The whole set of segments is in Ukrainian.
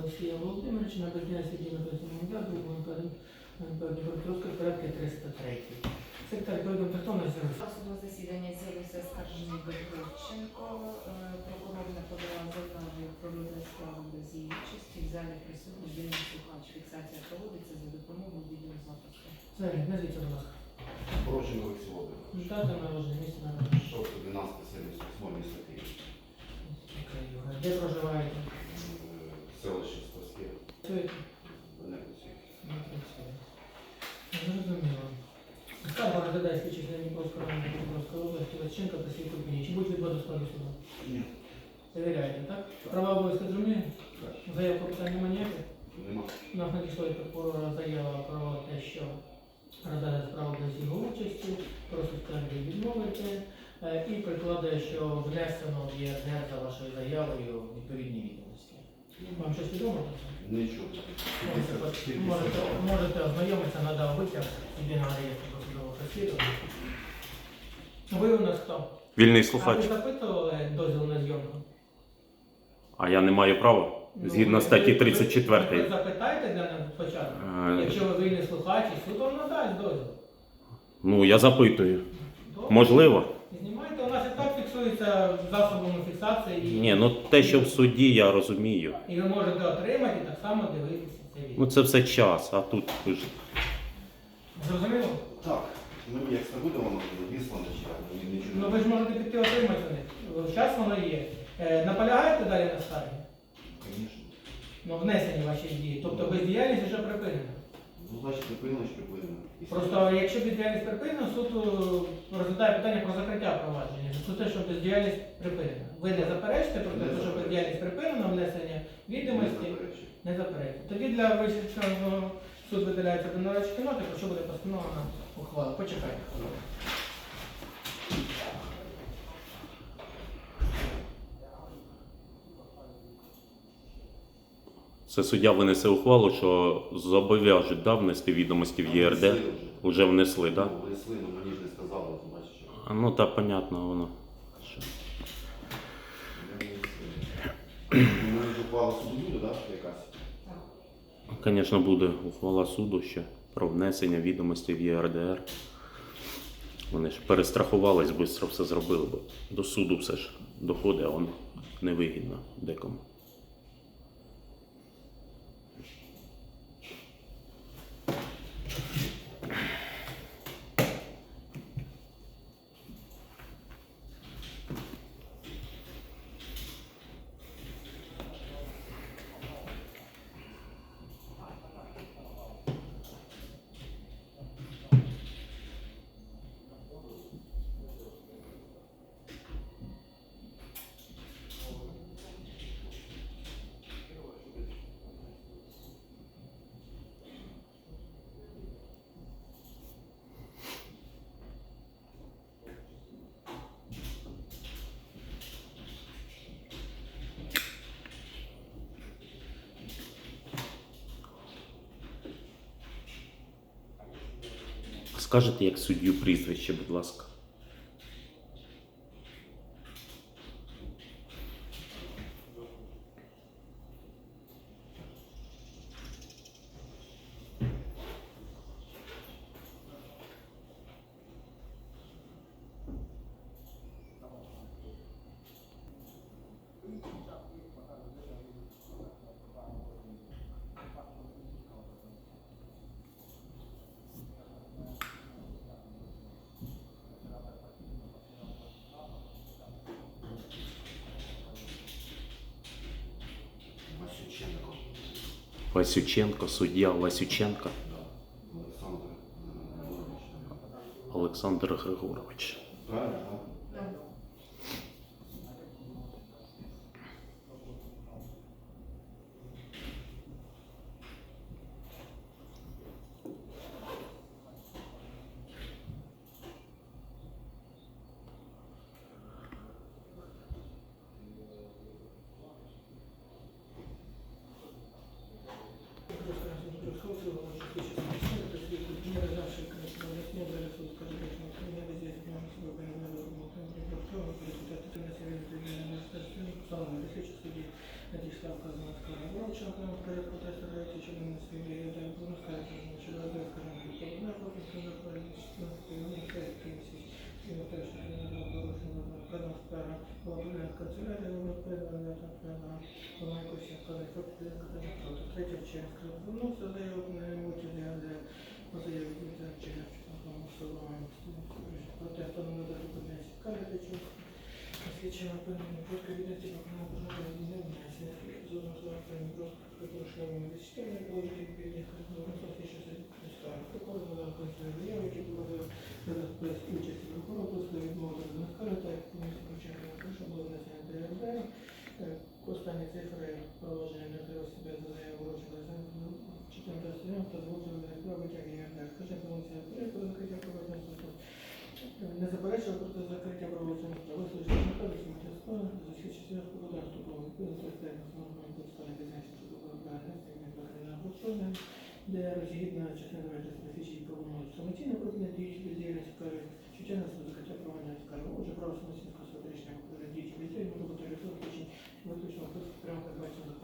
Олексія Володимировича на працівного дяду, Дніпропетровська порядки 303. Секретар повідомив притомність з'явився. Судове засідання з'явився скаржений Бельковченко. Е, Прокурор не подала заяву про розгляд справи без її участі. В залі присутній вільний слухач. Фіксація проводиться за допомогою відеозапису. Це назвіться, будь ласка. Порушення Олексій Володимирович. Дата народження, місце народження. 612 місто Київ. Де проживаєте? Е. Працюєте? Венеція. Не працює. Зрозуміло. Скарга розглядає слідчий Дніпровського району Дніпровської області, Ващенка та Сій Купіні. Чи будуть відводи складу суду? Ні. Завіряєте, так? Права обов'язки зрозуміє? Заявку питань немає ніяких? Нема. Нам надійшла від прокурора заява про те, що розглядає справу без його участі, просить скарги відмовити е, і прикладає, що внесено в ЄРДР за вашою заявою відповідні відомості. Вам щось відомо? Нічого. Можете, можете, ознайомитися, надав витяг єдиного реєстру досудового розслідування. Ви у нас хто? Вільний А ви слухач. запитували дозвіл на зйомку? А я не маю права згідно Ну, статті ви- ви- Ви 34. запитайте для нас спочатку. Е, Якщо ви вільний слухач, і суд вам надасть дозвіл. Ну, я запитую. Добре. Можливо. Фіксується засобами фіксації. і- Ні, ну те, що в суді, я розумію. І ви можете отримати і так само дивитися це відео. Ну це все час, а тут ви ж- Зрозуміло? Так. Мені як це буде, воно буде чи як? Мені нічого Ну ви ж можете піти отримати них. Зараз воно є. Е, Наполягаєте далі на скаргі? Звісно. Ну, внесені ваші дії. Тобто бездіяльність вже припинена. Ну, значить, припинено, припинено. Просто якщо бездіяльність припинена, суд е, розглядає питання про закриття провадження. Це те, що бездіяльність припинена. Ви не заперечите про Не те, що заперечую. бездіяльність припинена, внесення відомості. Не заперечую. Тоді для вищого суд видаляється до нарадчої кімнати, про що буде постановлена ухвала. Почекайте. Це суддя винесе ухвалу, що зобов'яжуть да, внести відомості в ЄРД. Вже. Уже внесли, так? Да? Ну, внесли, ну мені ж не сказали, бачиш. що. А, Ну так, понятно, воно. Що- внесли. Ну, ж ухвала суду буде, так, якась? Звісно, буде ухвала суду ще про внесення відомостей в ЄРДР. Вони ж перестрахувались, швидко все зробили, бо до суду все ж доходить, а воно невигідно декому. Скажете, як суддю прізвище, будь ласка. Васюченко. Васюченко, суддя Васюченко. Олександр е, Григорович. Олександр Григорович. Правильно, так? Так. Не канцелярія розпорядження так на якось третя через ну це на емоції, де по заяві діти через голосування проте встановлено до припинення цікавити чого освічена про кабінеті на не внесення зону завтра прошлями відчитання положення відповідних розмовних що це представив прокурор надав консулі заяви, які були без участі прокурора, просто відмовити до скарги, так як комісія почала прошу було внесення ДРД. Останні цифри положення не для себе за заяву вручили за 14 днів та звучили для витягнення ДР. Хоча комісія порядку закриття проведення суду не проти закриття правоохоронних справ. Висловлюючи наказу Смітянського, засвідчити господарство про відповідність основного підстави бізнесу судового організації не покриття обслуговування, де розгідна частина специфічні правової самостійно проти діючі бездіяльності скарги, що чинно закриття проведення скарги. Отже, право самостійного покриття діючі бездіяльності може бути реалізовано виключно прямо передбачено законом.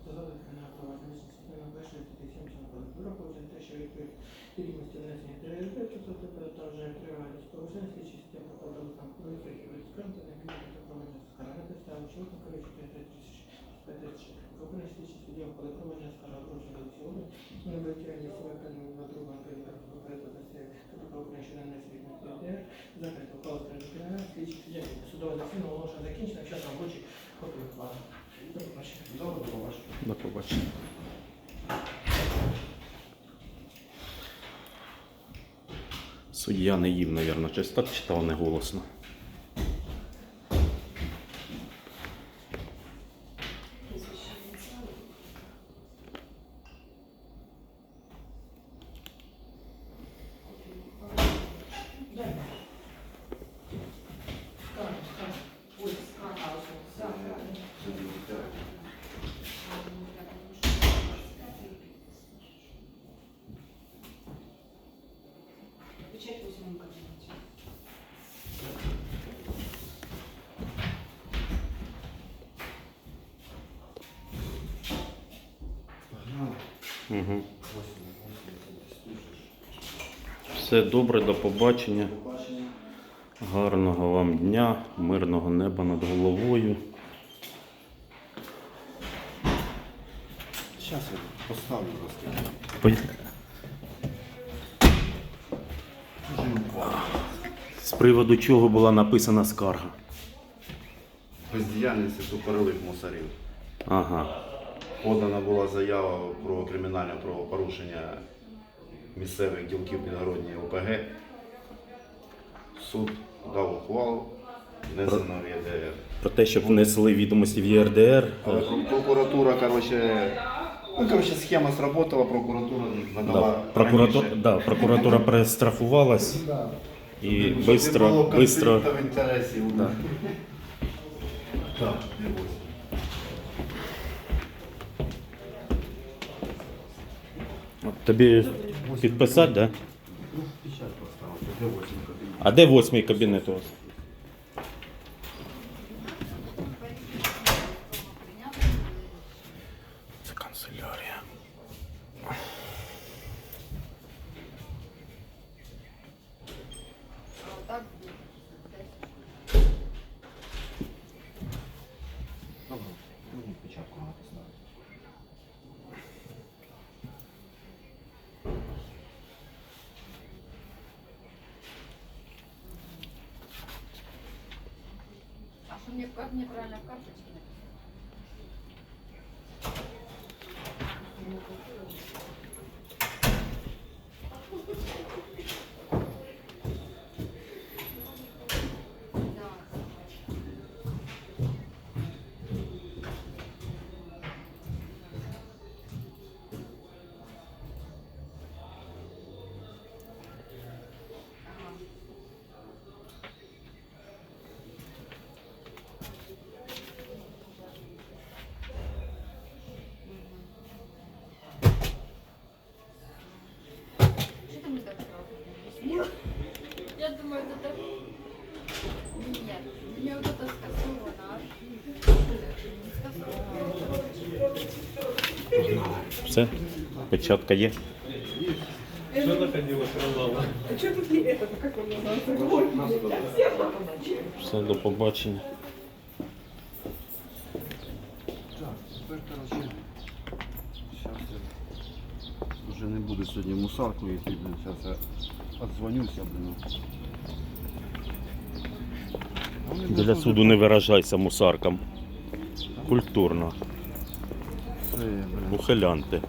Сказали кримінальне провадження частина першої статті 70 кодексу. Враховуючи те, що відповідь рівності внесення ТРСБ, частоти та вже тривалість порушень слідчі системи проходили там поліцію, від сканта не більше та проведення скарги підстави чоловіка, коротше, 5 тисяч 5 тисяч. Окремо слідчі суддя коли проведення скарги вручили до цього, не витягнення себе певним на тобто вкладу. Побачення. До побачення. До побачення. Суддя не їв, мабуть, щось так читав неголосно. Угу. Все добре, до побачення. Гарного вам дня, мирного неба над головою. Зараз я поставлю просто. З приводу чого була написана скарга. Бездіяльності суперових мусорів. Ага. Подана була заява про кримінальне правопорушення місцевих ділків підгородньої ОПГ. Суд дав ухвалу, внесено в ЄДР. Про те, щоб внесли відомості в ЄРДР. Але прокуратура, короче, ну, короче, схема сработала, прокуратура Да, надала прокуратура, раніше. да, прокуратура перестрахувалась Да. і Щоб не було бистро, бистро. інтересів. Да. Так, не бойся. Тобі підписати, да? Ну? А де восьмий кабінет у вас? Це канцелярія. Добре, ну, печатку надо поставити. А что мне, как мне правильно в карточке написано? это... Нет, мне вот это скасовано. Скасовано. Все? Печатка є? Что находила крылала? А что тут не это? Как он называется? Все, до побачення. Тепер, коротше, зараз я вже не буду сьогодні мусаркою йти, блін, зараз я отзвонюся, блін. Біля суду не виражайся мусаркам. Культурно. Ухилянти.